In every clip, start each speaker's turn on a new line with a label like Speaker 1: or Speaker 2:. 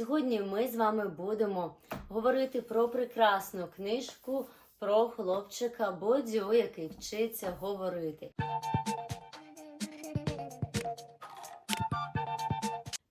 Speaker 1: Сьогодні ми з вами будемо говорити про прекрасну книжку про хлопчика Бодзю, який вчиться говорити.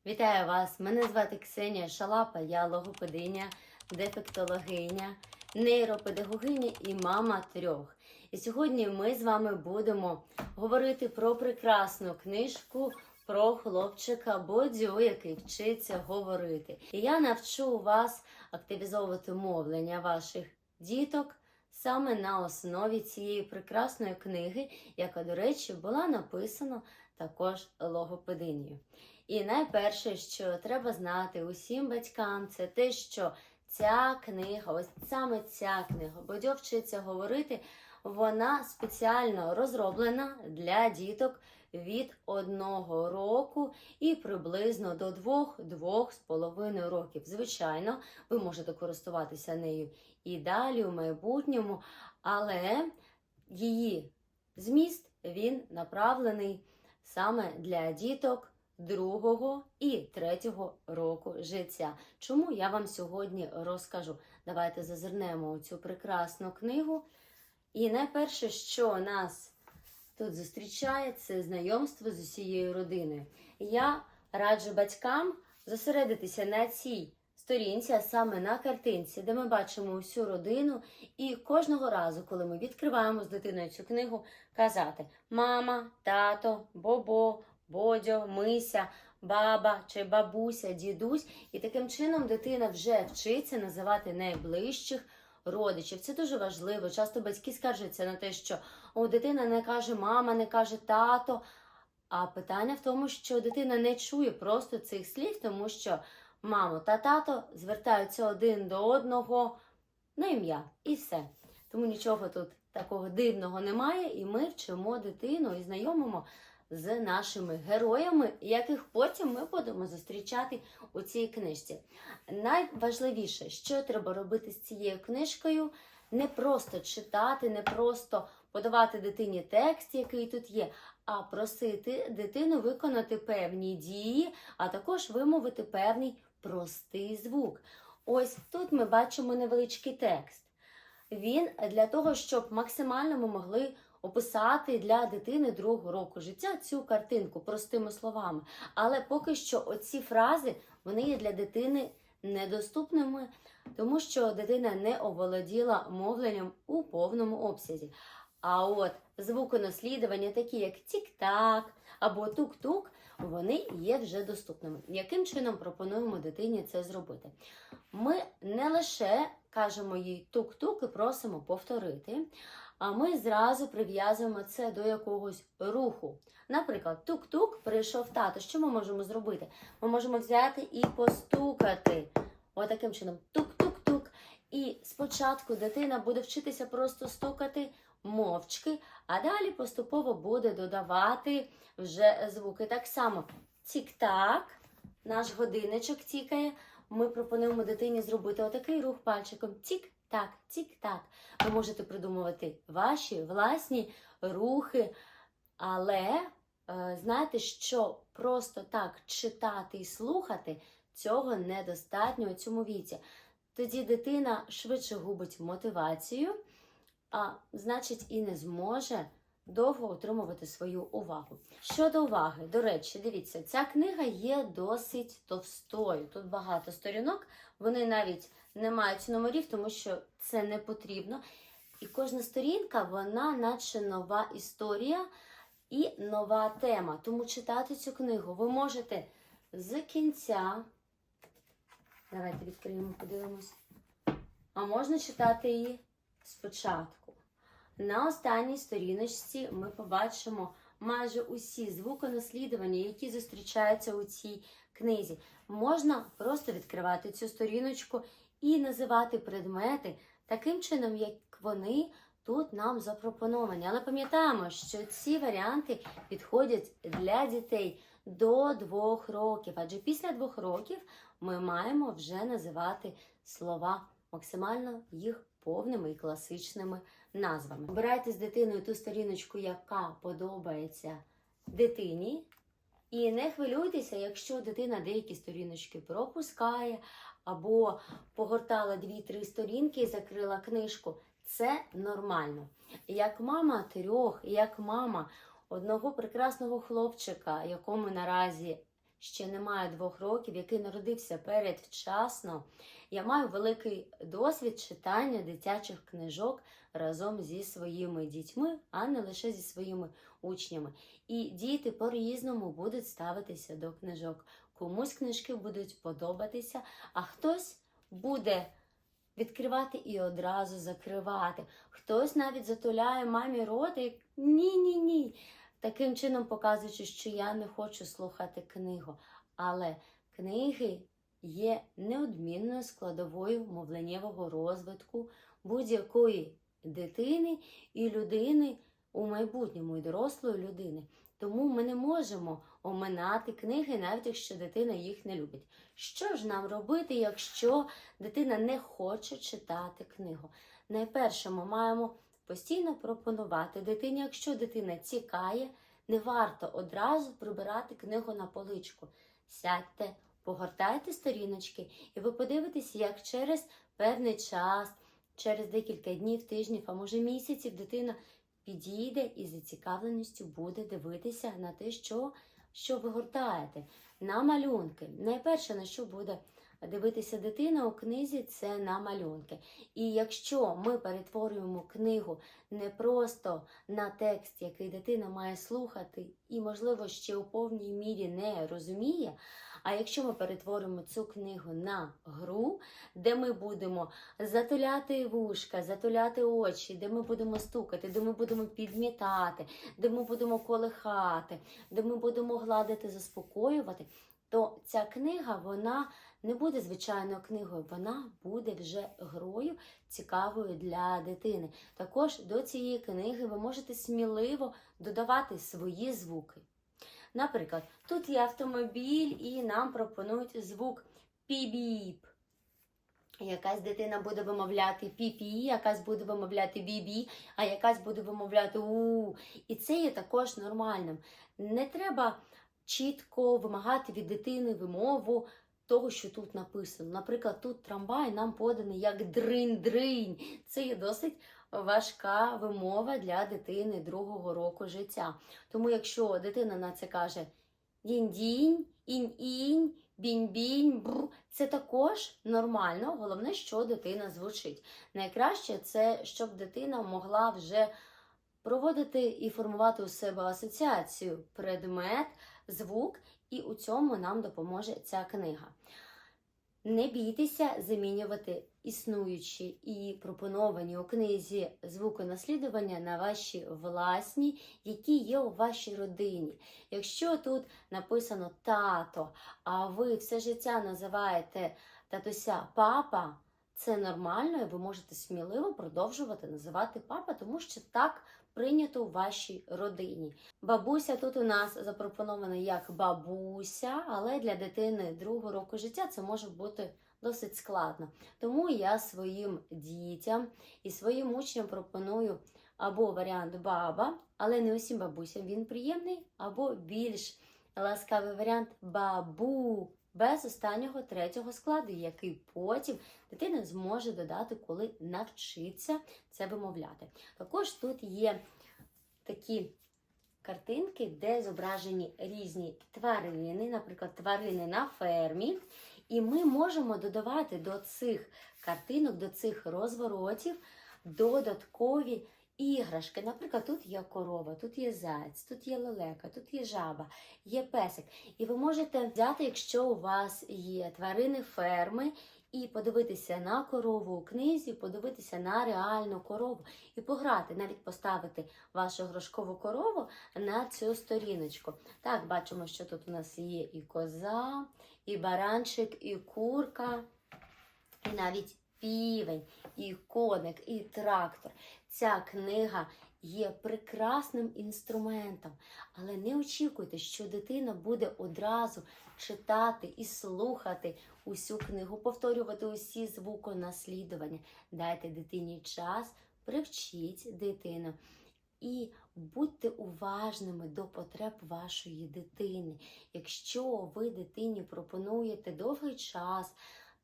Speaker 1: Вітаю вас! Мене звати Ксенія Шалапа, я логопединя, дефектологиня, нейропедагогиня і мама трьох. І сьогодні ми з вами будемо говорити про прекрасну книжку про хлопчика Бодзю, який вчиться говорити. І я навчу вас активізовувати мовлення ваших діток саме на основі цієї прекрасної книги, яка, до речі, була написана також логопединію. І найперше, що треба знати усім батькам, це те, що ця книга, ось саме ця книга, Бодьо вчиться говорити, вона спеціально розроблена для діток від одного року і приблизно до двох-двох з половиною років. Звичайно, ви можете користуватися нею і далі, у майбутньому, але її зміст він направлений саме для діток другого і третього року життя. Чому я вам сьогодні розкажу? Давайте зазирнемо у цю прекрасну книгу. І найперше, що нас тут зустрічає, це знайомство з усією родиною. Я раджу батькам зосередитися на цій сторінці, а саме на картинці, де ми бачимо усю родину, і кожного разу, коли ми відкриваємо з дитиною цю книгу, казати мама, тато, бобо, бодьо, мися. Баба чи бабуся, дідусь, і таким чином дитина вже вчиться називати найближчих родичів. Це дуже важливо. Часто батьки скаржаться на те, що о, дитина не каже мама, не каже тато. А питання в тому, що дитина не чує просто цих слів, тому що мамо та тато звертаються один до одного на ім'я і все. Тому нічого тут такого дивного немає, і ми вчимо дитину і знайомимо з нашими героями, яких потім ми будемо зустрічати у цій книжці. Найважливіше, що треба робити з цією книжкою, не просто читати, не просто подавати дитині текст, який тут є, а просити дитину виконати певні дії, а також вимовити певний простий звук. Ось тут ми бачимо невеличкий текст. Він для того, щоб максимально ми могли описати для дитини другого року життя цю картинку простими словами. Але поки що оці фрази вони є для дитини недоступними, тому що дитина не оволоділа мовленням у повному обсязі. А от звуконаслідування, такі як тік-так або тук-тук, вони є вже доступними. Яким чином пропонуємо дитині це зробити? Ми не лише кажемо їй тук-тук і просимо повторити, а ми зразу прив'язуємо це до якогось руху. Наприклад, тук-тук прийшов тато. Що ми можемо зробити? Ми можемо взяти і постукати. Отаким чином тук-тук-тук. І спочатку дитина буде вчитися просто стукати мовчки, а далі поступово буде додавати вже звуки. Так само тік-так, наш годинничок тікає. Ми пропонуємо дитині зробити отакий рух пальчиком. Тік-так, тік-так. Ви можете придумувати ваші власні рухи, але е, знаєте, що просто так читати і слухати цього недостатньо у цьому віці. Тоді дитина швидше губить мотивацію, а значить і не зможе довго отримувати свою увагу. Щодо уваги, до речі, дивіться, ця книга є досить товстою. Тут багато сторінок, вони навіть не мають номерів, тому що це не потрібно. І кожна сторінка, вона наче нова історія і нова тема. Тому читати цю книгу ви можете з кінця. Давайте відкриємо, подивимось. А можна читати її спочатку. На останній сторіночці ми побачимо майже усі звуконаслідування, які зустрічаються у цій книзі. Можна просто відкривати цю сторіночку і називати предмети таким чином, як вони тут нам запропоновані. Але пам'ятаємо, що ці варіанти підходять для дітей до двох років, адже після двох років ми маємо вже називати слова максимально їх повними і класичними назвами. Обирайте з дитиною ту сторіночку, яка подобається дитині. І не хвилюйтеся, якщо дитина деякі сторіночки пропускає, або погортала дві-три сторінки і закрила книжку. Це нормально. Як мама трьох, як мама одного прекрасного хлопчика, якому наразі ще немає двох років, який народився передвчасно, я маю великий досвід читання дитячих книжок разом зі своїми дітьми, а не лише зі своїми учнями. І діти по-різному будуть ставитися до книжок. Комусь книжки будуть подобатися, а хтось буде відкривати і одразу закривати. Хтось навіть затуляє мамі рота і ні, ні, ні. Таким чином показуючи, що я не хочу слухати книгу. Але книги є неодмінною складовою мовленнєвого розвитку будь-якої дитини і людини у майбутньому, і дорослої людини. Тому ми не можемо оминати книги, навіть якщо дитина їх не любить. Що ж нам робити, якщо дитина не хоче читати книгу? Найперше, ми маємо постійно пропонувати дитині, якщо дитина цікає, не варто одразу прибирати книгу на поличку. Сядьте, погортайте сторіночки, і ви подивитесь, як через певний час, через декілька днів, тижнів, а може місяців, дитина підійде і з зацікавленістю буде дивитися на те, що, що ви гортаєте, на малюнки. Найперше, на що буде дивитися дитина у книзі, це на малюнки. І якщо ми перетворюємо книгу не просто на текст, який дитина має слухати, і, можливо, ще у повній мірі не розуміє. А якщо ми перетворимо цю книгу на гру, де ми будемо затуляти вушка, затуляти очі, де ми будемо стукати, де ми будемо підмітати, де ми будемо колихати, де ми будемо гладити, заспокоювати, то ця книга вона не буде звичайною книгою, вона буде вже грою цікавою для дитини. Також до цієї книги ви можете сміливо додавати свої звуки. Наприклад, тут є автомобіль, і нам пропонують звук пі-біп. Якась дитина буде вимовляти пі-пі, якась буде вимовляти бі-бі, а якась буде вимовляти у. І це є також нормальним. Не треба чітко вимагати від дитини вимову того, що тут написано. Наприклад, тут трамвай нам поданий як дринь-дринь. Це є досить важка вимова для дитини другого року життя. Тому, якщо дитина на це каже дінь-дінь, інь-інь, бінь-бінь, бр, це також нормально. Головне, що дитина звучить. Найкраще це, щоб дитина могла вже проводити і формувати у себе асоціацію предмет, звук, і у цьому нам допоможе ця книга. Не бійтеся замінювати існуючі і пропоновані у книзі звуконаслідування на ваші власні, які є у вашій родині. Якщо тут написано тато, а ви все життя називаєте татуся папа, це нормально, і ви можете сміливо продовжувати називати папа, тому що так прийнято у вашій родині. Бабуся тут у нас запропонована як бабуся, але для дитини другого року життя це може бути досить складно. Тому я своїм дітям і своїм учням пропоную або варіант баба, але не усім бабусям він приємний, або більш ласкавий варіант бабу. Без останнього третього складу, який потім дитина зможе додати, коли навчиться це вимовляти. Також тут є такі картинки, де зображені різні тварини, наприклад, тварини на фермі. І ми можемо додавати до цих картинок, до цих розворотів додаткові іграшки. Наприклад, тут є корова, тут є заяць, тут є лелека, тут є жаба, є песик. І ви можете взяти, якщо у вас є тварини ферми, і подивитися на корову у книзі, подивитися на реальну корову і пограти, навіть поставити вашу грошкову корову на цю сторіночку. Так, бачимо, що тут у нас є і коза, і баранчик, і курка, і навіть півень, і коник, і трактор. Ця книга є прекрасним інструментом, але не очікуйте, що дитина буде одразу читати і слухати усю книгу, повторювати усі звуконаслідування. Дайте дитині час, привчіть дитину. І Будьте уважними до потреб вашої дитини. Якщо ви дитині пропонуєте довгий час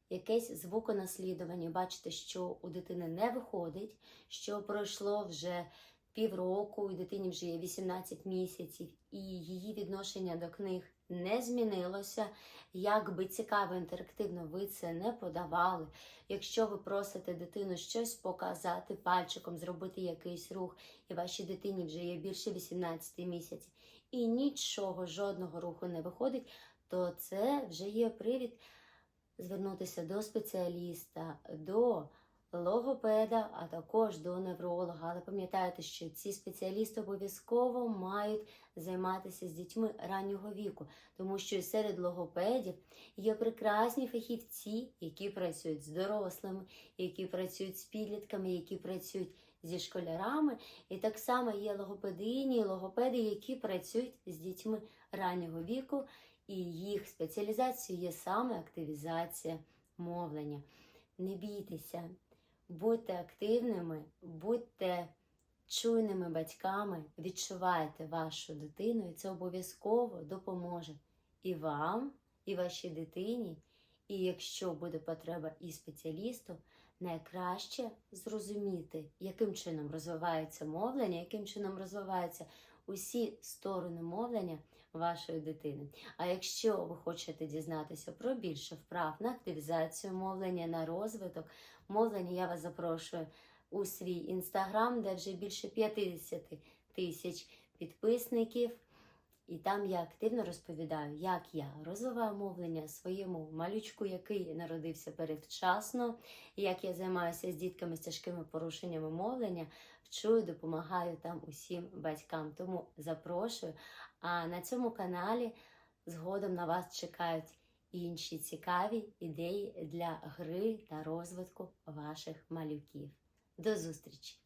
Speaker 1: якесь звуконаслідування, бачите, що у дитини не виходить, що пройшло вже півроку, у дитині вже є 18 місяців, і її відношення до книг не змінилося. Як би цікаво, інтерактивно ви це не подавали. Якщо ви просите дитину щось показати пальчиком, зробити якийсь рух, і вашій дитині вже є більше 18 місяців, і нічого, жодного руху не виходить, то це вже є привід звернутися до спеціаліста, до логопеда, а також до невролога. Але пам'ятайте, що ці спеціалісти обов'язково мають займатися з дітьми раннього віку, тому що серед логопедів є прекрасні фахівці, які працюють з дорослими, які працюють з підлітками, які працюють зі школярами. І так само є логопедині, логопеди, які працюють з дітьми раннього віку, і їх спеціалізацією є саме активізація мовлення. Не бійтеся, будьте активними, будьте чуйними батьками, відчувайте вашу дитину, і це обов'язково допоможе і вам, і вашій дитині. І якщо буде потреба і спеціалісту, найкраще зрозуміти, яким чином розвивається мовлення, яким чином розвиваються усі сторони мовлення вашої дитини. А якщо ви хочете дізнатися про більше вправ на активізацію мовлення, на розвиток мовлення, я вас запрошую у свій інстаграм, де вже більше 50 тисяч підписників. І там я активно розповідаю, як я розвиваю мовлення своєму малючку, який народився передвчасно, і як я займаюся з дітками з тяжкими порушеннями мовлення, вчу і допомагаю там усім батькам. Тому запрошую. А на цьому каналі згодом на вас чекають інші цікаві ідеї для гри та розвитку ваших малюків. До зустрічі!